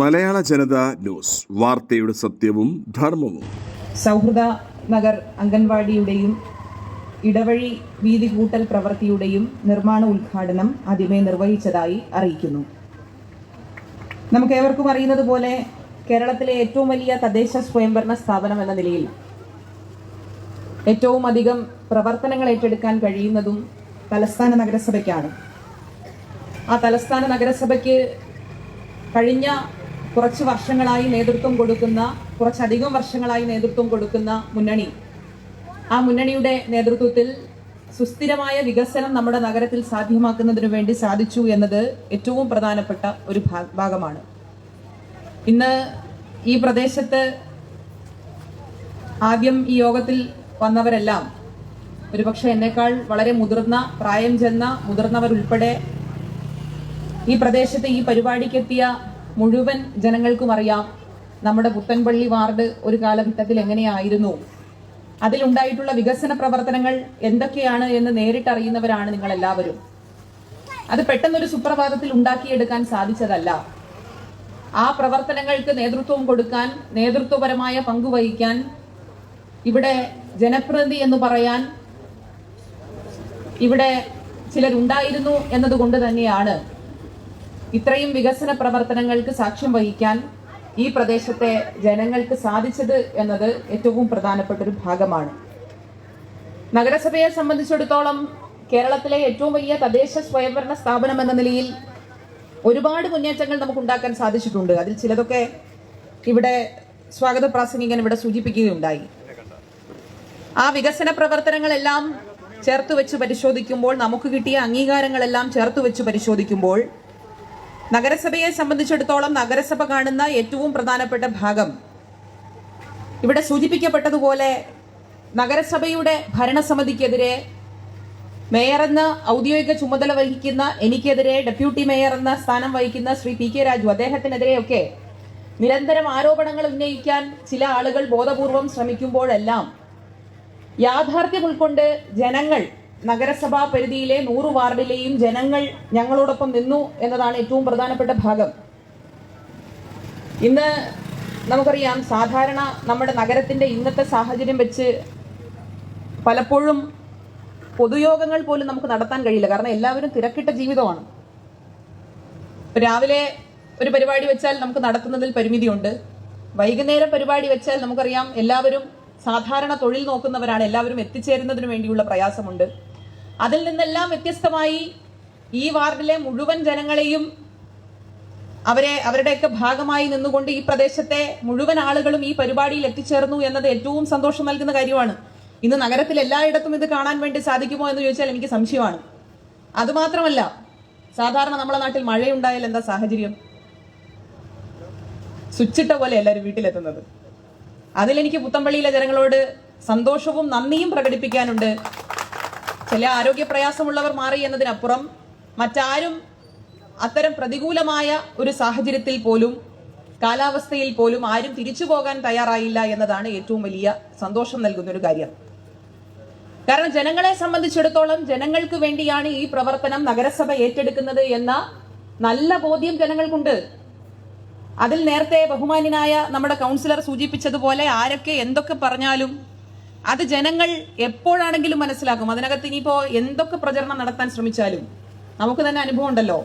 മലയാള ജനത news. വാർത്തയുടെ സത്യവും ധർമ്മവും. സൗഹൃദ നഗർ അംഗൻവാടിയുടെയും ഇടവഴി വീതി കൂട്ടൽ പ്രവൃത്തിയുടെയും നിർമ്മാണ ഉദ്ഘാടനം ആദ്യമേ നിർവഹിച്ചതായി അറിയിക്കുന്നു. നമുക്ക് ഏവർക്കും അറിയുന്നത് പോലെ കേരളത്തിലെ ഏറ്റവും വലിയ തദ്ദേശ സ്വയംഭരണ സ്ഥാപനം എന്ന നിലയിൽ ഏറ്റവും അധികം പ്രവർത്തനങ്ങൾ ഏറ്റെടുക്കാൻ കഴിയുന്നതും തലസ്ഥാന നഗരസഭയ്ക്കാണ്. ആ തലസ്ഥാന നഗരസഭയ്ക്ക് കഴിഞ്ഞ കുറച്ച് വർഷങ്ങളായി നേതൃത്വം കൊടുക്കുന്ന കുറച്ചധികം വർഷങ്ങളായി നേതൃത്വം കൊടുക്കുന്ന മുന്നണി. ആ മുന്നണിയുടെ നേതൃത്വത്തിൽ സുസ്ഥിരമായ വികസനം നമ്മുടെ നഗരത്തിൽ സാധ്യമാക്കുന്നതിനു വേണ്ടി സാധിച്ചു എന്നത് ഏറ്റവും പ്രധാനപ്പെട്ട ഒരു ഭാഗമാണ്. ഇന്ന് ഈ പ്രദേശത്ത് ആദ്യം ഈ യോഗത്തിൽ വന്നവരെല്ലാം ഒരുപക്ഷെ എന്നേക്കാൾ വളരെ മുതിർന്ന പ്രായം ചെന്ന മുതിർന്നവരുൾപ്പെടെ ഈ പ്രദേശത്ത് ഈ പരിപാടിക്കെത്തിയ മുഴുവൻ ജനങ്ങൾക്കും അറിയാം നമ്മുടെ പുത്തൻപള്ളി വാർഡ് ഒരു കാലഘട്ടത്തിൽ എങ്ങനെയായിരുന്നു? അതിലുണ്ടായിട്ടുള്ള വികസന പ്രവർത്തനങ്ങൾ എന്തൊക്കെയാണ് എന്ന് നേരിട്ടറിയുന്നവരാണ് നിങ്ങൾ എല്ലാവരും അത് പെട്ടെന്നൊരു സുപ്രഭാതത്തിൽ ഉണ്ടാക്കിയെടുക്കാൻ സാധിച്ചതല്ല. ആ പ്രവർത്തനങ്ങൾക്ക് നേതൃത്വം കൊടുക്കാൻ നേതൃത്വപരമായ പങ്കുവഹിക്കാൻ ഇവിടെ ജനപ്രതിനിധി എന്ന് പറയാൻ ഇവിടെ ചിലരുണ്ടായിരുന്നു എന്നതുകൊണ്ട് തന്നെയാണ്. ഇത്രയും വികസന പ്രവർത്തനങ്ങൾക്ക് സാക്ഷ്യം വഹിക്കാൻ ഈ പ്രദേശത്തെ ജനങ്ങൾക്ക് സാധിച്ചത് എന്നത് ഏറ്റവും പ്രധാനപ്പെട്ട ഒരു ഭാഗമാണ്. നഗരസഭയെ സംബന്ധിച്ചിടത്തോളം കേരളത്തിലെ ഏറ്റവും വലിയ തദ്ദേശ സ്വയംഭരണ സ്ഥാപനം എന്ന നിലയിൽ ഒരുപാട് മുന്നേറ്റങ്ങൾ നമുക്ക് ഉണ്ടാക്കാൻ സാധിച്ചിട്ടുണ്ട്. അതിൽ ചിലതൊക്കെ ഇവിടെ സ്വാഗത പ്രാസംഗികൻ ഇവിടെ സൂചിപ്പിക്കുകയുണ്ടായി. ആ വികസന പ്രവർത്തനങ്ങളെല്ലാം ചേർത്ത് വെച്ച് പരിശോധിക്കുമ്പോൾ നമുക്ക് കിട്ടിയ അംഗീകാരങ്ങളെല്ലാം ചേർത്ത് വെച്ച് പരിശോധിക്കുമ്പോൾ നഗരസഭയെ സംബന്ധിച്ചിടത്തോളം നഗരസഭ കാണുന്ന ഏറ്റവും പ്രധാനപ്പെട്ട ഭാഗം. ഇവിടെ സൂചിപ്പിക്കപ്പെട്ടതുപോലെ നഗരസഭയുടെ ഭരണസമിതിക്കെതിരെ മേയർ എന്ന ഔദ്യോഗിക ചുമതല വഹിക്കുന്ന എനിക്കെതിരെ ഡെപ്യൂട്ടി മേയർ എന്ന സ്ഥാനം വഹിക്കുന്ന ശ്രീ പി കെ രാജു അദ്ദേഹത്തിനെതിരെയൊക്കെ നിരന്തരം ആരോപണങ്ങൾ ഉന്നയിക്കാൻ ചില ആളുകൾ ബോധപൂർവം ശ്രമിക്കുമ്പോഴെല്ലാം യാഥാർത്ഥ്യം ഉൾക്കൊണ്ട് ജനങ്ങൾ നഗരസഭാ പരിധിയിലെ നൂറ് വാർഡിലെയും ജനങ്ങൾ ഞങ്ങളോടൊപ്പം നിന്നു എന്നതാണ് ഏറ്റവും പ്രധാനപ്പെട്ട ഭാഗം. ഇന്ന് നമുക്കറിയാം സാധാരണ നമ്മുടെ നഗരത്തിന്റെ ഇന്നത്തെ സാഹചര്യം വെച്ച് പലപ്പോഴും പൊതുയോഗങ്ങൾ പോലും നമുക്ക് നടത്താൻ കഴിയില്ല. കാരണം എല്ലാവരും തിരക്കിട്ട ജീവിതമാണ്. രാവിലെ ഒരു പരിപാടി വെച്ചാൽ നമുക്ക് നടത്തുന്നതിൽ പരിമിതിയുണ്ട്. വൈകുന്നേരം പരിപാടി വെച്ചാൽ നമുക്കറിയാം എല്ലാവരും സാധാരണ തൊഴിൽ നോക്കുന്നവരാണ്. എല്ലാവരും എത്തിച്ചേരുന്നതിന് വേണ്ടിയുള്ള പ്രയാസമുണ്ട്. അതിൽ നിന്നെല്ലാം വ്യത്യസ്തമായി ഈ വാർഡിലെ മുഴുവൻ ജനങ്ങളെയും അവരെ അവരുടെയൊക്കെ ഭാഗമായി നിന്നുകൊണ്ട് ഈ പ്രദേശത്തെ മുഴുവൻ ആളുകളും ഈ പരിപാടിയിൽ എത്തിച്ചേർന്നു എന്നത് ഏറ്റവും സന്തോഷം നൽകുന്ന കാര്യമാണ്. ഇന്ന് നഗരത്തിൽ എല്ലായിടത്തും ഇത് കാണാൻ വേണ്ടി സാധിക്കുമോ എന്ന് ചോദിച്ചാൽ എനിക്ക് സംശയമാണ്. അതുമാത്രമല്ല സാധാരണ നമ്മളെ നാട്ടിൽ മഴയുണ്ടായാൽ എന്താ സാഹചര്യം? സ്വിച്ചിട്ട പോലെ എല്ലാവരും വീട്ടിലെത്തുന്നത്. അതിലെനിക്ക് പുത്തമ്പള്ളിയിലെ ജനങ്ങളോട് സന്തോഷവും നന്ദിയും പ്രകടിപ്പിക്കാനുണ്ട്. ചില ആരോഗ്യ പ്രയാസമുള്ളവർ മാറി എന്നതിനപ്പുറം മറ്റാരും അത്തരം പ്രതികൂലമായ ഒരു സാഹചര്യത്തിൽ പോലും കാലാവസ്ഥയിൽ പോലും ആരും തിരിച്ചു പോകാൻ തയ്യാറായില്ല എന്നതാണ് ഏറ്റവും വലിയ സന്തോഷം നൽകുന്ന ഒരു കാര്യം. കാരണം ജനങ്ങളെ സംബന്ധിച്ചിടത്തോളം ജനങ്ങൾക്ക് വേണ്ടിയാണ് ഈ പ്രവർത്തനം നഗരസഭ ഏറ്റെടുക്കുന്നത് എന്ന നല്ല ബോധ്യം ജനങ്ങൾക്കുണ്ട്. അതിൽ നേരത്തെ ബഹുമാന്യനായ നമ്മുടെ കൗൺസിലർ സൂചിപ്പിച്ചതുപോലെ ആരൊക്കെ എന്തൊക്കെ പറഞ്ഞാലും അത് ജനങ്ങൾ എപ്പോഴാണെങ്കിലും മനസ്സിലാക്കും. അതിനകത്ത് ഇനിയിപ്പോ എന്തൊക്കെ പ്രചരണം നടത്താൻ ശ്രമിച്ചാലും നമുക്ക് തന്നെ അനുഭവം ഉണ്ടല്ലോ.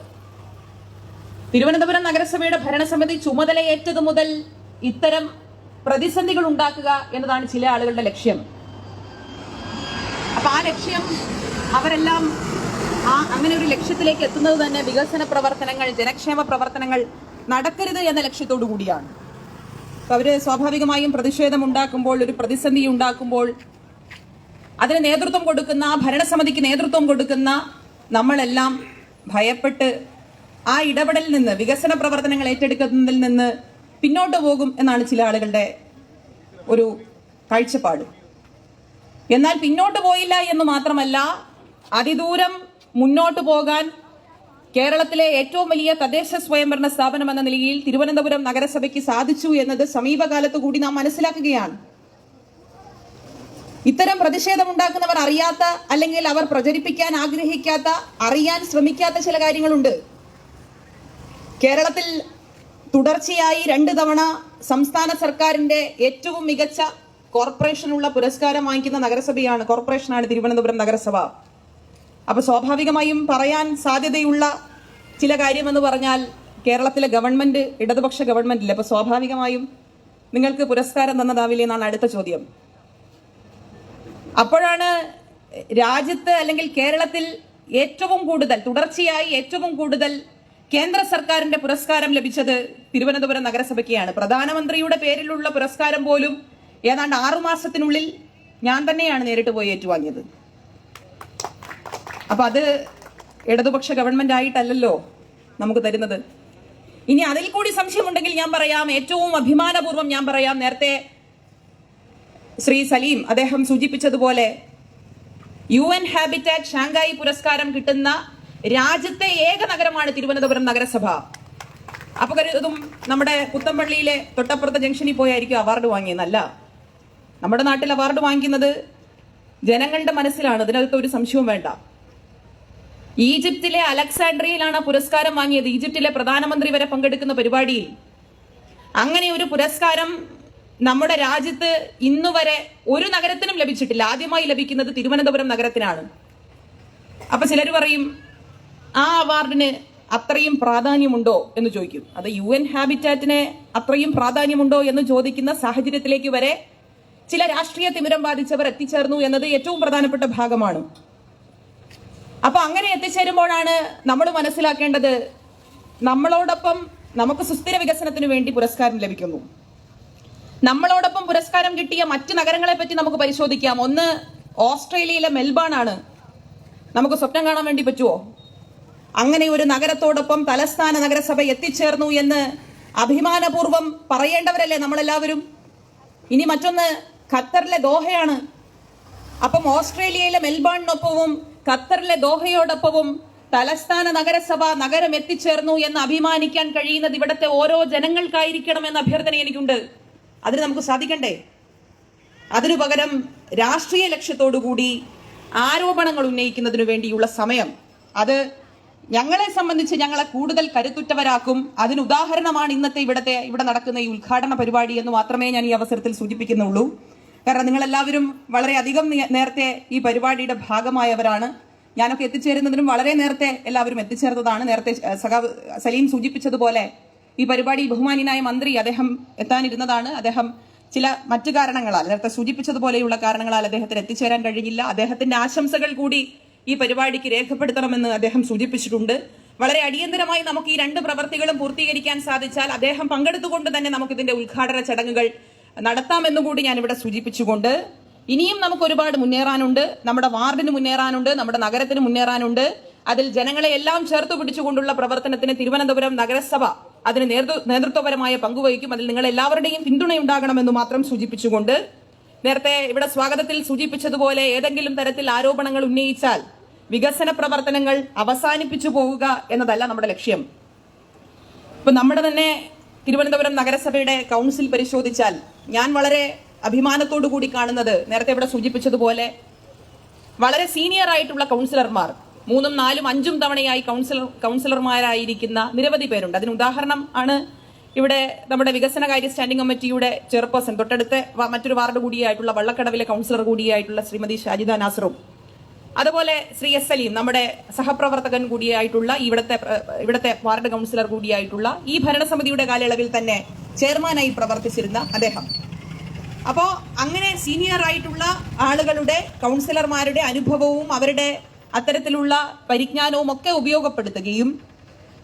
തിരുവനന്തപുരം നഗരസഭയുടെ ഭരണസമിതി ചുമതലയേറ്റതു മുതൽ ഇത്തരം പ്രതിസന്ധികൾ ഉണ്ടാക്കുക എന്നതാണ് ചില ആളുകളുടെ ലക്ഷ്യം. അപ്പൊ ആ ലക്ഷ്യം അവരെല്ലാം ആ അങ്ങനെ ഒരു ലക്ഷ്യത്തിലേക്ക് എത്തുന്നത് തന്നെ വികസന പ്രവർത്തനങ്ങൾ ജനക്ഷേമ പ്രവർത്തനങ്ങൾ നടക്കരുത് എന്ന ലക്ഷ്യത്തോടു കൂടിയാണ്. അപ്പൊ അവർ സ്വാഭാവികമായും പ്രതിഷേധം ഉണ്ടാക്കുമ്പോൾ ഒരു പ്രതിസന്ധി ഉണ്ടാക്കുമ്പോൾ അതിന് നേതൃത്വം കൊടുക്കുന്ന ഭരണസമിതിക്ക് നേതൃത്വം കൊടുക്കുന്ന നമ്മളെല്ലാം ഭയപ്പെട്ട് ആ ഇടപെടലിൽ നിന്ന് വികസന പ്രവർത്തനങ്ങൾ ഏറ്റെടുക്കുന്നതിൽ നിന്ന് പിന്നോട്ട് പോകും എന്നാണ് ചില ആളുകളുടെ ഒരു കാഴ്ചപ്പാട്. എന്നാൽ പിന്നോട്ട് പോയില്ല എന്ന് മാത്രമല്ല അതിദൂരം മുന്നോട്ട് പോകാൻ കേരളത്തിലെ ഏറ്റവും വലിയ തദ്ദേശ സ്വയംഭരണ സ്ഥാപനം എന്ന നിലയിൽ തിരുവനന്തപുരം നഗരസഭയ്ക്ക് സാധിച്ചു എന്നത് സമീപകാലത്ത് കൂടി നാം മനസ്സിലാക്കുകയാണ്. ഇത്തരം പ്രതിഷേധമുണ്ടാക്കുന്നവർ അറിയാത്ത അല്ലെങ്കിൽ അവർ പ്രചരിപ്പിക്കാൻ ആഗ്രഹിക്കാത്ത അറിയാൻ ശ്രമിക്കാത്ത ചില കാര്യങ്ങളുണ്ട്. കേരളത്തിൽ തുടർച്ചയായി രണ്ട് തവണ സംസ്ഥാന സർക്കാരിന്റെ ഏറ്റവും മികച്ച കോർപ്പറേഷനുള്ള പുരസ്കാരം വാങ്ങിക്കുന്ന നഗരസഭയാണ് കോർപ്പറേഷനാണ് തിരുവനന്തപുരം നഗരസഭ. അപ്പൊ സ്വാഭാവികമായും പറയാൻ സാധ്യതയുള്ള ചില കാര്യമെന്ന് പറഞ്ഞാൽ കേരളത്തിലെ ഗവൺമെന്റ് ഇടതുപക്ഷ ഗവൺമെന്റിൽ അപ്പോൾ അപ്പൊ സ്വാഭാവികമായും നിങ്ങൾക്ക് പുരസ്കാരം തന്നതാവില്ലേ എന്നാണ് അടുത്ത ചോദ്യം. അപ്പോഴാണ് രാജ്യത്ത് അല്ലെങ്കിൽ കേരളത്തിൽ ഏറ്റവും കൂടുതൽ തുടർച്ചയായി ഏറ്റവും കൂടുതൽ കേന്ദ്ര സർക്കാരിന്റെ പുരസ്കാരം ലഭിച്ചത് തിരുവനന്തപുരം നഗരസഭയ്ക്കാണ്. പ്രധാനമന്ത്രിയുടെ പേരിലുള്ള പുരസ്കാരം പോലും ഏതാണ്ട് ആറു മാസത്തിനുള്ളിൽ ഞാൻ തന്നെയാണ് നേരിട്ട് പോയി ഏറ്റുവാങ്ങിയത്. അപ്പൊ അത് ഇടതുപക്ഷ ഗവൺമെന്റ് ആയിട്ടല്ലല്ലോ നമുക്ക് തരുന്നത്. ഇനി അതിൽ കൂടി സംശയമുണ്ടെങ്കിൽ ഞാൻ പറയാം ഏറ്റവും അഭിമാനപൂർവം ഞാൻ പറയാം. നേരത്തെ ശ്രീ സലീം അദ്ദേഹം സൂചിപ്പിച്ചതുപോലെ യു എൻ ഹാബിറ്റാറ്റ് ഷാങ്കായി പുരസ്കാരം കിട്ടുന്ന രാജ്യത്തെ ഏക നഗരമാണ് തിരുവനന്തപുരം നഗരസഭ. അപ്പൊ കരുതും നമ്മുടെ പുത്തമ്പള്ളിയിലെ തൊട്ടപ്പുറത്തെ ജംഗ്ഷനിൽ പോയായിരിക്കും അവാർഡ് വാങ്ങിയെന്നല്ല. നമ്മുടെ നാട്ടിൽ അവാർഡ് വാങ്ങിക്കുന്നത് ജനങ്ങളുടെ മനസ്സിലാണ്. അതിനകത്ത് ഒരു സംശയവും വേണ്ട. ഈജിപ്തിലെ അലക്സാൻഡ്രിയയിലാണ് പുരസ്കാരം വാങ്ങിയത്. ഈജിപ്തിലെ പ്രധാനമന്ത്രി വരെ പങ്കെടുക്കുന്ന പരിപാടിയിൽ. അങ്ങനെ ഒരു പുരസ്കാരം നമ്മുടെ രാജ്യത്ത് ഇന്നുവരെ ഒരു നഗരത്തിനും ലഭിച്ചിട്ടില്ല. ആദ്യമായി ലഭിക്കുന്നത് തിരുവനന്തപുരം നഗരത്തിനാണ്. അപ്പൊ ചിലർ പറയും ആ അവാർഡിന് അത്രയും പ്രാധാന്യമുണ്ടോ എന്ന് ചോദിക്കും. അത് യു എൻ ഹാബിറ്റാറ്റിന് അത്രയും പ്രാധാന്യമുണ്ടോ എന്ന് ചോദിക്കുന്ന സാഹചര്യത്തിലേക്ക് വരെ ചില രാഷ്ട്രീയ തിമിരം ബാധിച്ചവർ എത്തിച്ചേർന്നു എന്നത് ഏറ്റവും പ്രധാനപ്പെട്ട ഭാഗമാണ്. അപ്പൊ അങ്ങനെ എത്തിച്ചേരുമ്പോഴാണ് നമ്മൾ മനസ്സിലാക്കേണ്ടത് നമ്മളോടൊപ്പം നമുക്ക് സുസ്ഥിര വികസനത്തിന് വേണ്ടി പുരസ്കാരം ലഭിക്കുന്നു. നമ്മളോടൊപ്പം പുരസ്കാരം കിട്ടിയ മറ്റ് നഗരങ്ങളെ പറ്റി നമുക്ക് പരിശോധിക്കാം. ഒന്ന് ഓസ്ട്രേലിയയിലെ മെൽബൺ ആണ് നമുക്ക് സ്വപ്നം കാണാൻ വേണ്ടി പറ്റുമോ അങ്ങനെ ഒരു നഗരത്തോടൊപ്പം തലസ്ഥാന നഗരസഭ എത്തിച്ചേർന്നു എന്ന് അഭിമാനപൂർവം പറയേണ്ടവരല്ലേ നമ്മളെല്ലാവരും? ഇനി മറ്റൊന്ന് ഖത്തറിലെ ദോഹയാണ്. അപ്പം ഓസ്ട്രേലിയയിലെ മെൽബണിനൊപ്പവും ഖത്തറിലെ ദോഹയോടൊപ്പവും തലസ്ഥാന നഗരസഭ നഗരം എത്തിച്ചേർന്നു എന്ന് അഭിമാനിക്കാൻ കഴിയുന്നത് ഇവിടുത്തെ ഓരോ ജനങ്ങൾക്കായിരിക്കണം എന്ന അഭ്യർത്ഥന എനിക്കുണ്ട്. അതിന് നമുക്ക് സാധിക്കണ്ടേ? അതിനു പകരം രാഷ്ട്രീയ ലക്ഷ്യത്തോടുകൂടി ആരോപണങ്ങൾ ഉന്നയിക്കുന്നതിനു വേണ്ടിയുള്ള സമയം. അത് ഞങ്ങളെ സംബന്ധിച്ച് ഞങ്ങളെ കൂടുതൽ കരുത്തുറ്റവരാക്കും. അതിന് ഉദാഹരണമാണ് ഇന്നത്തെ ഇവിടത്തെ ഇവിടെ നടക്കുന്ന ഈ ഉദ്ഘാടന പരിപാടി എന്ന് മാത്രമേ ഞാൻ ഈ അവസരത്തിൽ സൂചിപ്പിക്കുന്നുള്ളൂ. കാരണം നിങ്ങളെല്ലാവരും വളരെയധികം നേരത്തെ ഈ പരിപാടിയുടെ ഭാഗമായവരാണ്. ഞാനൊക്കെ എത്തിച്ചേരുന്നതിനും വളരെ നേരത്തെ എല്ലാവരും എത്തിച്ചേർന്നതാണ്. നേരത്തെ സഖാവ് സലീം സൂചിപ്പിച്ചതുപോലെ ഈ പരിപാടി ബഹുമാനിയനായ മന്ത്രി അദ്ദേഹം എത്താനിരുന്നതാണ്. അദ്ദേഹം ചില മറ്റു കാരണങ്ങളാൽ നേരത്തെ സൂചിപ്പിച്ചതുപോലെയുള്ള കാരണങ്ങളാൽ അദ്ദേഹത്തിന് എത്തിച്ചേരാൻ കഴിഞ്ഞില്ല. അദ്ദേഹത്തിന്റെ ആശംസകൾ കൂടി ഈ പരിപാടിക്ക് രേഖപ്പെടുത്തണമെന്ന് അദ്ദേഹം സൂചിപ്പിച്ചിട്ടുണ്ട്. വളരെ അടിയന്തരമായി നമുക്ക് ഈ രണ്ട് പ്രവർത്തികളും പൂർത്തീകരിക്കാൻ സാധിച്ചാൽ അദ്ദേഹം പങ്കെടുത്തുകൊണ്ട് തന്നെ നമുക്ക് ഇതിന്റെ ഉദ്ഘാടന ചടങ്ങുകൾ നടത്താമെന്നും കൂടി ഞാൻ ഇവിടെ സൂചിപ്പിച്ചുകൊണ്ട് ഇനിയും നമുക്ക് ഒരുപാട് മുന്നേറാനുണ്ട്. നമ്മുടെ വാർഡിന് മുന്നേറാനുണ്ട് നമ്മുടെ നഗരത്തിന് മുന്നേറാനുണ്ട്. അതിൽ ജനങ്ങളെ എല്ലാം ചേർത്ത് പിടിച്ചുകൊണ്ടുള്ള പ്രവർത്തനത്തിന് തിരുവനന്തപുരം നഗരസഭ അതിന് നേതൃ നേതൃത്വപരമായ പങ്കുവഹിക്കും. അതിൽ നിങ്ങൾ എല്ലാവരുടെയും പിന്തുണയുണ്ടാകണമെന്ന് മാത്രം സൂചിപ്പിച്ചുകൊണ്ട് നേരത്തെ ഇവിടെ സ്വാഗതത്തിൽ സൂചിപ്പിച്ചതുപോലെ ഏതെങ്കിലും തരത്തിൽ ആരോപണങ്ങൾ ഉന്നയിച്ചാൽ വികസന പ്രവർത്തനങ്ങൾ അവസാനിപ്പിച്ചു പോവുക എന്നതല്ല നമ്മുടെ ലക്ഷ്യം. ഇപ്പൊ നമ്മുടെ തന്നെ തിരുവനന്തപുരം നഗരസഭയുടെ കൗൺസിൽ പരിശോധിച്ചാൽ ഞാൻ വളരെ അഭിമാനത്തോടു കൂടി കാണുന്നത് നേരത്തെ ഇവിടെ സൂചിപ്പിച്ചതുപോലെ വളരെ സീനിയർ ആയിട്ടുള്ള കൗൺസിലർമാർ മൂന്നും നാലും അഞ്ചും തവണയായി കൗൺസിലർ കൗൺസിലർമാരായിരിക്കുന്ന നിരവധി പേരുണ്ട്. അതിന് ഉദാഹരണം ആണ് ഇവിടെ നമ്മുടെ വികസനകാര്യ സ്റ്റാൻഡിംഗ് കമ്മിറ്റിയുടെ ചെയർപേഴ്സൺ തൊട്ടടുത്ത മറ്റൊരു വാർഡ് കൂടിയായിട്ടുള്ള വള്ളക്കടവിലെ കൗൺസിലർ കൂടിയായിട്ടുള്ള ശ്രീമതി ഷാജിദ നാസറും. അതുപോലെ ശ്രീ എസ് സലീം നമ്മുടെ സഹപ്രവർത്തകൻ കൂടിയായിട്ടുള്ള ഇവിടുത്തെ ഇവിടത്തെ വാർഡ് കൗൺസിലർ കൂടിയായിട്ടുള്ള ഈ ഭരണസമിതിയുടെ കാലയളവിൽ തന്നെ ചെയർമാനായി പ്രവർത്തിച്ചിരുന്ന അദ്ദേഹം. അപ്പോ അങ്ങനെ സീനിയർ ആയിട്ടുള്ള ആളുകളുടെ കൗൺസിലർമാരുടെ അനുഭവവും അവരുടെ അത്തരത്തിലുള്ള പരിജ്ഞാനവും ഒക്കെ ഉപയോഗപ്പെടുത്തുകയും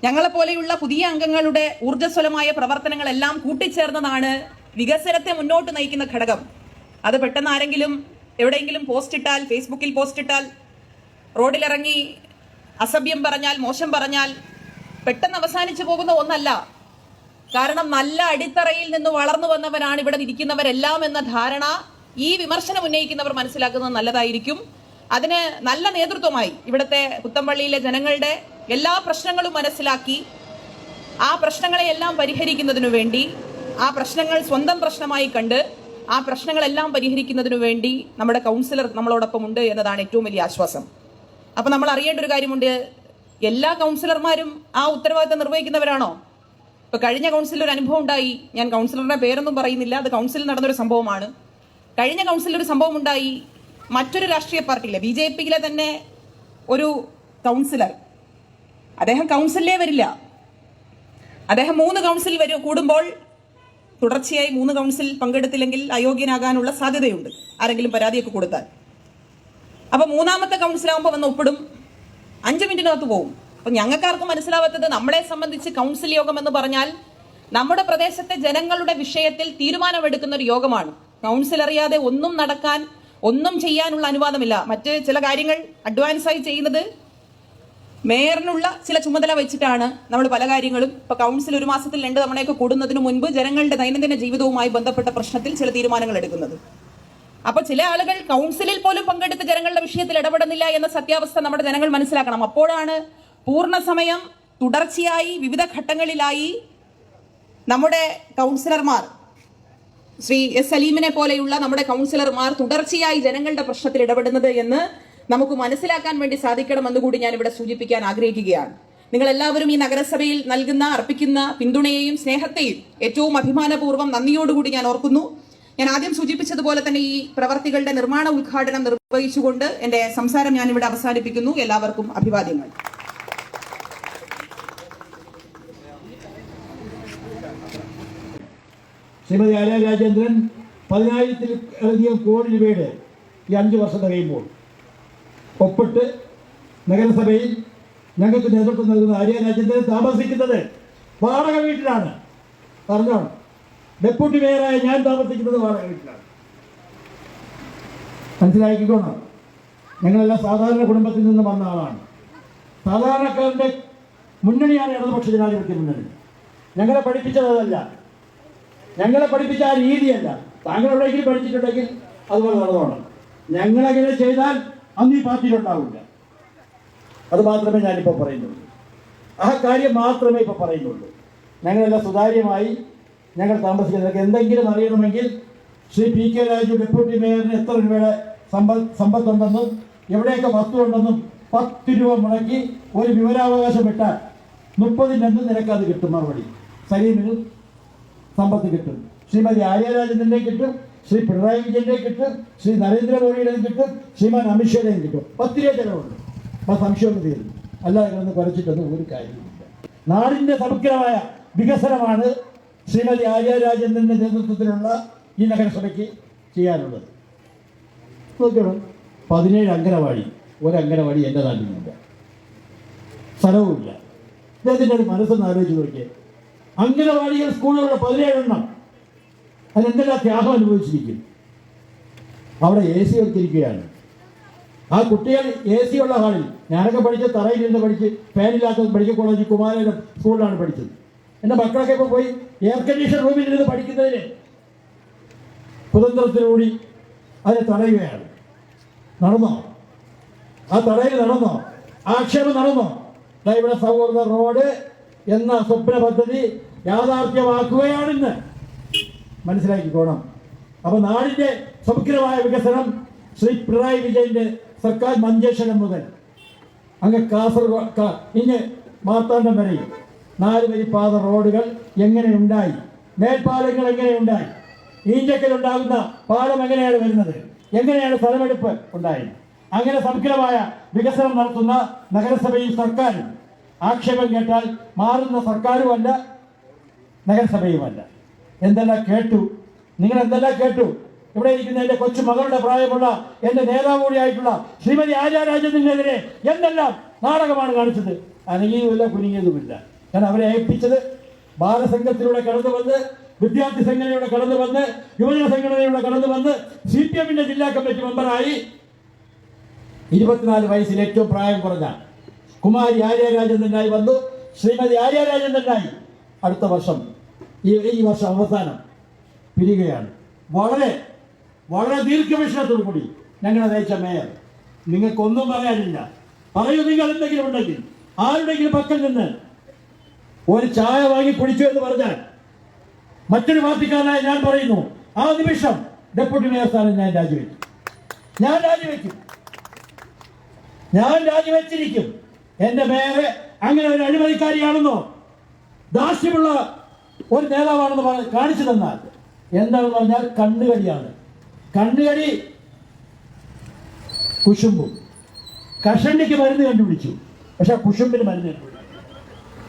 ഞങ്ങളെപ്പോലെയുള്ള പുതിയ അംഗങ്ങളുടെ ഊർജസ്വലമായ പ്രവർത്തനങ്ങളെല്ലാം കൂട്ടിച്ചേർന്നതാണ് വികസനത്തെ മുന്നോട്ട് നയിക്കുന്ന ഘടകം. അത് പെട്ടെന്ന് ആരെങ്കിലും എവിടെയെങ്കിലും പോസ്റ്റ് ഇട്ടാൽ ഫേസ്ബുക്കിൽ പോസ്റ്റ് ഇട്ടാൽ റോഡിലിറങ്ങി അസഭ്യം പറഞ്ഞാൽ മോശം പറഞ്ഞാൽ പെട്ടെന്ന് അവസാനിച്ചു പോകുന്ന ഒന്നല്ല. കാരണം നല്ല അടിത്തറയിൽ നിന്ന് വളർന്നു വന്നവരാണ് ഇവിടെ ഇരിക്കുന്നവരെല്ലാം എന്ന ധാരണ ഈ വിമർശനം ഉന്നയിക്കുന്നവർ മനസ്സിലാക്കുന്നത് നല്ലതായിരിക്കും. അതിന് നല്ല നേതൃത്വമായി ഇവിടുത്തെ പുത്തമ്പള്ളിയിലെ ജനങ്ങളുടെ എല്ലാ പ്രശ്നങ്ങളും മനസ്സിലാക്കി ആ പ്രശ്നങ്ങളെയെല്ലാം പരിഹരിക്കുന്നതിനു വേണ്ടി ആ പ്രശ്നങ്ങൾ സ്വന്തം പ്രശ്നമായി കണ്ട് ആ പ്രശ്നങ്ങളെല്ലാം പരിഹരിക്കുന്നതിനു വേണ്ടി നമ്മുടെ കൗൺസിലർ നമ്മളോടൊപ്പം ഉണ്ട് എന്നതാണ് ഏറ്റവും വലിയ ആശ്വാസം. അപ്പൊ നമ്മൾ അറിയേണ്ട ഒരു കാര്യമുണ്ട്. എല്ലാ കൗൺസിലർമാരും ആ ഉത്തരവാദിത്തം നിർവഹിക്കുന്നവരാണോ? ഇപ്പൊ കഴിഞ്ഞ കൗൺസിലിൽ ഒരു അനുഭവം ഉണ്ടായി. ഞാൻ കൗൺസിലറുടെ പേരൊന്നും പറയുന്നില്ല. അത് കൗൺസിലിൽ നടന്നൊരു സംഭവമാണ്. കഴിഞ്ഞ കൗൺസിലിൽ ഒരു സംഭവം ഉണ്ടായി. മറ്റൊരു രാഷ്ട്രീയ പാർട്ടിയിലെ ബി ജെ പിയിലെ തന്നെ ഒരു കൗൺസിലർ അദ്ദേഹം കൗൺസിലേ വരില്ല. അദ്ദേഹം മൂന്ന് കൗൺസിൽ വരും കൂടുമ്പോൾ തുടർച്ചയായി മൂന്ന് കൗൺസിൽ പങ്കെടുത്തില്ലെങ്കിൽ അയോഗ്യനാകാനുള്ള സാധ്യതയുണ്ട്. ആരെങ്കിലും പരാതിയൊക്കെ കൊടുത്താൽ. അപ്പൊ മൂന്നാമത്തെ കൗൺസിലാകുമ്പോൾ വന്ന് ഒപ്പിടും. അഞ്ച് മിനിറ്റിനകത്ത് പോകും അപ്പൊ ഞങ്ങൾക്കാർക്കും മനസ്സിലാവാത്തത് നമ്മളെ സംബന്ധിച്ച് കൗൺസിൽ യോഗം എന്ന് പറഞ്ഞാൽ നമ്മുടെ പ്രദേശത്തെ ജനങ്ങളുടെ വിഷയത്തിൽ തീരുമാനമെടുക്കുന്ന ഒരു യോഗമാണ്. കൗൺസിൽ അറിയാതെ ഒന്നും നടക്കാൻ ഒന്നും ചെയ്യാനുള്ള അനുവാദമില്ല. മറ്റ് ചില കാര്യങ്ങൾ അഡ്വാൻസായി ചെയ്യുന്നത് മേയറിനുള്ള ചില ചുമതല വെച്ചിട്ടാണ് നമ്മൾ പല കാര്യങ്ങളും ഇപ്പൊ കൗൺസിൽ ഒരു മാസത്തിൽ രണ്ട് തവണയൊക്കെ കൂടുന്നതിന് മുൻപ് ജനങ്ങളുടെ ദൈനംദിന ജീവിതവുമായി ബന്ധപ്പെട്ട പ്രശ്നത്തിൽ ചില തീരുമാനങ്ങൾ എടുക്കുന്നത്. അപ്പൊ ചില ആളുകൾ കൗൺസിലിൽ പോലും പങ്കെടുത്ത് ജനങ്ങളുടെ വിഷയത്തിൽ ഇടപെടുന്നില്ല എന്ന സത്യാവസ്ഥ നമ്മുടെ ജനങ്ങൾ മനസ്സിലാക്കണം. അപ്പോഴാണ് പൂർണ സമയം തുടർച്ചയായി വിവിധ ഘട്ടങ്ങളിലായി നമ്മുടെ കൗൺസിലർമാർ ശ്രീ എസ് സലീമിനെ പോലെയുള്ള നമ്മുടെ കൗൺസിലർമാർ തുടർച്ചയായി ജനങ്ങളുടെ പ്രശ്നത്തിൽ ഇടപെടുന്നത് എന്ന് നമുക്ക് മനസ്സിലാക്കാൻ വേണ്ടി സാധിക്കണമെന്ന് കൂടി ഞാൻ ഇവിടെ സൂചിപ്പിക്കാൻ ആഗ്രഹിക്കുകയാണ്. നിങ്ങൾ എല്ലാവരും ഈ നഗരസഭയിൽ നൽകുന്ന അർപ്പിക്കുന്ന പിന്തുണയെയും സ്നേഹത്തെയും ഏറ്റവും അഭിമാനപൂർവം നന്ദിയോടുകൂടി ഞാൻ ഓർക്കുന്നു. ഞാൻ ആദ്യം സൂചിപ്പിച്ചതുപോലെ തന്നെ ഈ പ്രവർത്തികളുടെ നിർമ്മാണ ഉദ്ഘാടനം നിർവഹിച്ചുകൊണ്ട് എന്റെ സംസാരം ഞാൻ ഇവിടെ അവസാനിപ്പിക്കുന്നു. എല്ലാവർക്കും അഭിവാദ്യങ്ങൾ. ശ്രീമതി ആര്യ രാജേന്ദ്രൻ പതിനായിരത്തിൽ അധികം കോടി രൂപയുടെ ഈ അഞ്ച് വർഷം കഴിയുമ്പോൾ ഒപ്പിട്ട് നഗരസഭയിൽ ഞങ്ങൾക്ക് നേതൃത്വം നൽകുന്ന ആര്യ രാജേന്ദ്രൻ താമസിക്കുന്നത് വാടക വീട്ടിലാണ്. പറഞ്ഞോണം ഡെപ്യൂട്ടി മേയറായ ഞാൻ താമസിക്കുന്നത് വാടക വീട്ടിലാണ്. മനസ്സിലാക്കിക്കോണം ഞങ്ങളെല്ലാം സാധാരണ കുടുംബത്തിൽ നിന്ന് വന്ന ആളാണ്. സാധാരണക്കാരന്റെ മുന്നണിയാണ് ഇടതുപക്ഷ ജനാധിപത്യ മുന്നണി. ഞങ്ങളെ പഠിപ്പിച്ചത് അതല്ല ഞങ്ങളെ പഠിപ്പിച്ച ആ രീതിയല്ല. താങ്കൾ എവിടെയെങ്കിലും പഠിച്ചിട്ടുണ്ടെങ്കിൽ അതുപോലെ നടന്നോണം ഞങ്ങളെങ്ങനെ ചെയ്താൽ അന്ന് ഈ പാർട്ടിയിലുണ്ടാവില്ല. അത് മാത്രമേ ഞാനിപ്പോൾ പറയുന്നുള്ളൂ. ആ കാര്യം മാത്രമേ ഇപ്പോൾ പറയുന്നുള്ളൂ. ഞങ്ങളെല്ലാം സുതാര്യമായി ഞങ്ങൾ താമസിക്കുന്നത് എന്തെങ്കിലും അറിയണമെങ്കിൽ Shri P K Raju deputy മേയറിന് എത്ര രൂപയുടെ സമ്പത്ത് സമ്പത്തുണ്ടെന്നും എവിടെയൊക്കെ വസ്തു ഉണ്ടെന്നും പത്ത് രൂപ മുടക്കി ഒരു വിവരാവകാശം ഇട്ടാൽ മുപ്പതിനൊന്ന് നിനക്ക് അത് കിട്ടും മറുപടി. സലീമിന് സമ്പത്ത് കിട്ടും. ശ്രീമതി ആര്യരാജന്റെ കിട്ടും ശ്രീ പിണറായി വിജയന്റെ കിട്ടും ശ്രീ നരേന്ദ്രമോദിയുടെ കിട്ടും ശ്രീമാൻ അമിത്ഷയുടെയും കിട്ടും. പത്ത് രൂപ അപ്പം സംശയം തീരുന്നു അല്ലാതെ കിടന്ന് കുറച്ചിട്ടൊന്നും ഒരു കാര്യമില്ല നാടിന്റെ സമഗ്രമായ വികസനമാണ് ശ്രീമതി ആര്യ രാജേന്ദ്രന്റെ നേതൃത്വത്തിലുള്ള ഈ നഗരസഭയ്ക്ക് ചെയ്യാനുള്ളത്. നോക്കണം പതിനേഴ് അങ്കനവാടി ഒരു അങ്കനവാടി എന്റെ നാട്ടിലില്ല സ്ഥലവുമില്ല. ഇദ്ദേഹത്തിന്റെ ഒരു മനസ്സൊന്ന് ആലോചിച്ച് നോക്കിയേ. അങ്കനവാടികൾ സ്കൂളുകളുടെ പതിനേഴെണ്ണം. അതിനെന്തെല്ലാം ത്യാഗം അനുഭവിച്ചിരിക്കും? അവിടെ എ സി വെച്ചിരിക്കുകയാണ് ആ കുട്ടികൾ എ സി ഉള്ള ഹാളിൽ ഞാനൊക്കെ പഠിച്ച തറയിൽ നിന്ന് പഠിച്ച് ഫാനില്ലാത്ത പഠിച്ച് കോളേജ് കുമാരനം സ്കൂളിലാണ് പഠിച്ചത്. എന്റെ മക്കളൊക്കെ ഇപ്പോൾ പോയി എയർ കണ്ടീഷൻ റൂമിൽ ഇരുന്ന് പഠിക്കുന്നതിന് കുതന്ത്രത്തിലൂടി അതിനെ തടയുകയാണ്. നടന്നോ? ആ തടയിൽ നടന്നോ? ആക്ഷേപം നടന്നോ? ഇവിടെ സൗഹൃദ റോഡ് എന്ന സ്വപ്ന പദ്ധതി യാഥാർത്ഥ്യമാക്കുകയാണെന്ന് മനസ്സിലാക്കിക്കോണം. അപ്പൊ നാടിന്റെ സമഗ്രമായ വികസനം ശ്രീ പിണറായി വിജയന്റെ സർക്കാർ മഞ്ചേശ്വരം മുതൽ. അങ്ങ് കാസർഗോഡ് ഇങ്ങ് മാർത്താണ്ഡം വരെയും. നാല് വരിപ്പാത റോഡുകൾ എങ്ങനെ ഉണ്ടായി? മേൽപ്പാലങ്ങൾ എങ്ങനെ ഉണ്ടായി? ഈഞ്ചക്കൽ ഉണ്ടാകുന്ന പാലം എങ്ങനെയാണ് വരുന്നത്? എങ്ങനെയാണ് സ്ഥലമെടുപ്പ് ഉണ്ടായത് അങ്ങനെ സമഗ്രമായ വികസനം നടത്തുന്ന നഗരസഭയും സർക്കാരും ആക്ഷേപം കേട്ടാൽ മാറുന്ന സർക്കാരുമല്ല നഗരസഭയുമല്ല. എന്തെല്ലാം കേട്ടു? നിങ്ങൾ എന്തെല്ലാം കേട്ടു? ഇവിടെ ഇരിക്കുന്ന എന്റെ കൊച്ചു മകളുടെ പ്രായമുള്ള എന്റെ നേതാവ് കൂടിയായിട്ടുള്ള ശ്രീമതി ആചാരാജനെതിരെ എന്തെല്ലാം നാടകമാണ് കാണിച്ചത്? അനങ്ങിയതുമില്ല കുനിങ്ങിയതുമില്ല ഞാൻ അവരെ ഏൽപ്പിച്ചത് ബാലസംഘത്തിലൂടെ കടന്നു വന്ന് വിദ്യാർത്ഥി സംഘടനയുടെ കടന്നു വന്ന് യുവജന സംഘടനയുടെ കടന്നു വന്ന് സി പി എമ്മിന്റെ ജില്ലാ കമ്മിറ്റി മെമ്പറായി. ഇരുപത്തിനാല് വയസ്സിൽ ഏറ്റവും പ്രായം കുറഞ്ഞ കുമാരി ആര്യരാജേന്ദ്രനായി വന്നു. ശ്രീമതി ആര്യ ആര്യരാജേന്ദ്രനായി അടുത്ത വർഷം ഈ ഈ വർഷം അവസാനം പിരിയുകയാണ്. വളരെ വളരെ ദീർഘവീക്ഷണത്തോടു കൂടി ഞങ്ങളെ നയിച്ച മേയർ. നിങ്ങൾക്കൊന്നും പറയാനില്ല. പറയൂ നിങ്ങൾ എന്തെങ്കിലും ഉണ്ടെങ്കിൽ ആരുടെങ്കിലും പക്കൽ നിന്ന് ഒരു ചായ വാങ്ങി കുടിച്ചു എന്ന് പറഞ്ഞാൽ മറ്റൊരു പാർട്ടിക്കാരനായ ഞാൻ പറയുന്നു ആ നിമിഷം ഡെപ്യൂട്ടി മേയർ സ്ഥാനം ഞാൻ രാജിവെക്കും. ഞാൻ രാജിവെക്കും. ഞാൻ രാജിവെച്ചിരിക്കും. എന്റെ മേയറെ അങ്ങനെ ഒരു അഴിമതിക്കാരിയാണെന്നോ ദാസ്യമുള്ള ഒരു നേതാവാണെന്ന് പറഞ്ഞ് കാണിച്ചു തന്നാൽ എന്താണെന്ന് പറഞ്ഞാൽ കണ്ണുകടിയാണ്. കണ്ണുകടി കുശുമ്പും. കഷണ്ടിക്ക് മരുന്ന് കണ്ടുപിടിച്ചു. പക്ഷെ കുശുമ്പിന് മരുന്ന് കണ്ടുപിടിച്ചു.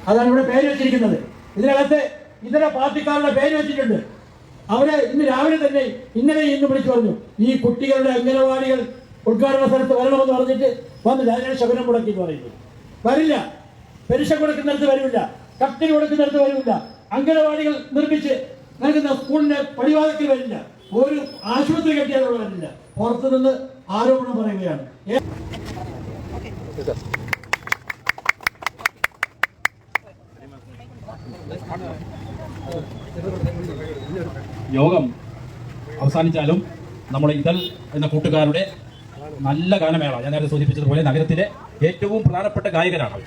അതാണ് ഇവിടെ പേര് വെച്ചിരിക്കുന്നത്. ഇതിനകത്ത് ഇതര പാർട്ടിക്കാരുടെ പേര് വെച്ചിട്ടുണ്ട്. അവരെ ഇന്ന് രാവിലെ തന്നെ ഇന്നലെ ഇന്ന് വിളിച്ചു പറഞ്ഞു ഈ കുട്ടികളുടെ അംഗനവാടികൾ ഉദ്ഘാടന സ്ഥലത്ത് വരണമെന്ന് പറഞ്ഞിട്ട് വന്നില്ല അതിനാണ് ശകുനം മുടക്കി പറയുന്നത് വരില്ല. പെൻഷൻ കൊടുക്കുന്നിടത്ത് വരില്ല. കത്തിന് കൊടുക്കുന്നിടത്ത് വരില്ല. അംഗനവാടികൾ നിർമ്മിച്ച് നൽകുന്ന സ്കൂളിന്റെ പടിവാദത്തിൽ വരില്ല. ഒരു ആശുപത്രി കെട്ടിയാലുള്ള വരില്ല പുറത്തുനിന്ന് ആരോപണം പറയുകയാണ്. യോഗം അവസാനിച്ചാലും നമ്മുടെ ഇതൾ എന്ന കൂട്ടുകാരുടെ നല്ല ഗാനമേള ഞാൻ നേരത്തെ സൂചിപ്പിച്ചതുപോലെ നഗരത്തിലെ ഏറ്റവും പ്രധാനപ്പെട്ട ഗായകരാണ്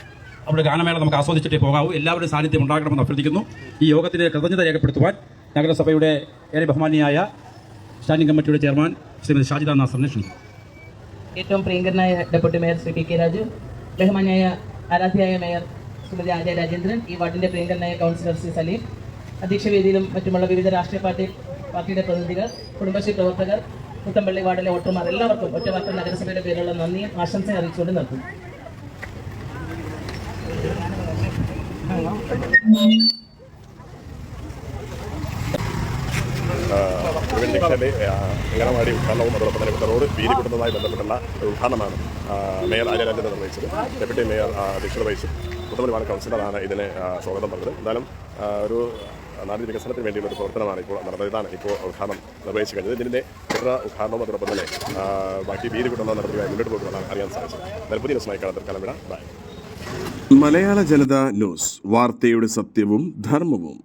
അവിടെ ഗാനമേള നമുക്ക് ആസ്വദിച്ചിട്ട് പോകാവൂ. എല്ലാവരും സാന്നിധ്യം ഉണ്ടാകണമെന്ന് അഭ്യർത്ഥിക്കുന്നു. ഈ യോഗത്തിലെ കൃതജ്ഞത രേഖപ്പെടുത്തുവാൻ നഗരസഭയുടെ ഏറെ ബഹുമാനിയായ സ്റ്റാൻഡിംഗ് കമ്മിറ്റിയുടെ ചെയർമാൻ ശ്രീമതി ഷാജിദ നാസറിനെ ക്ഷണിക്കും ഏറ്റവും പ്രിയങ്കരനായ deputy mayor Shri P K Raju ബഹുമാനിയായ ആരാധ്യായ മേയർ ശ്രീമതി ആര്യ രാജേന്ദ്രൻ ഈ വാർഡിന്റെ പ്രിയങ്കരനായ കൗൺസിലർ ശ്രീ സലീം അധ്യക്ഷ വേദിയിലും മറ്റുമുള്ള വിവിധ രാഷ്ട്രീയ പാർട്ടി പാർട്ടിയുടെ പ്രതിനിധികൾ കുടുംബശ്രീ പ്രവർത്തകർ കുട്ടമ്പള്ളി വാർഡിലെ വോട്ടർമാർ എല്ലാവർക്കും ഒറ്റവാർത്ത നഗരസഭയുടെ പേരിലുള്ള നന്ദിയും ആശംസയും അറിയിച്ചുകൊണ്ട് നിർത്തും അംഗനവാടി ഉദ്ഘാടനവും അതോടൊപ്പം തന്നെ റോഡ് വീതി കൂട്ടുന്നതുമായി ബന്ധപ്പെട്ടുള്ള ഉദ്ഘാടനമാണ് മേയർ ആര്യരാജൻ നിർവഹിച്ചത്. ഡെപ്യൂട്ടി മേയർ അധ്യക്ഷത വഹിച്ചു. പുത്തമല്ലി വാർഡ് കൗൺസിലറാണ് ഇതിന് സ്വാഗതം പറഞ്ഞത്. എന്തായാലും ഒരു നാടിന്റെ വികസനത്തിന് വേണ്ടിയുള്ള ഒരു പ്രവർത്തനമാണ് ഇപ്പോൾ നടന്നതാണ് ഇപ്പോൾ ഉദ്ഘാടനം നിർവഹിച്ചു കഴിഞ്ഞത് ഇതിന്റെ തുടർ ഉദ്ഘാടനവും അതോടൊപ്പം തന്നെ ബാക്കി വീതി കൂട്ടുന്ന നടപടിയുമായി മുന്നോട്ട് പോകുന്നതാണ് അറിയാൻ സാധിച്ചത് നല്ല ദിവസമായി കലമിട ബൈ മലയാള ജനത ന്യൂസ് വാർത്തയുടെ സത്യവും ധർമ്മവും.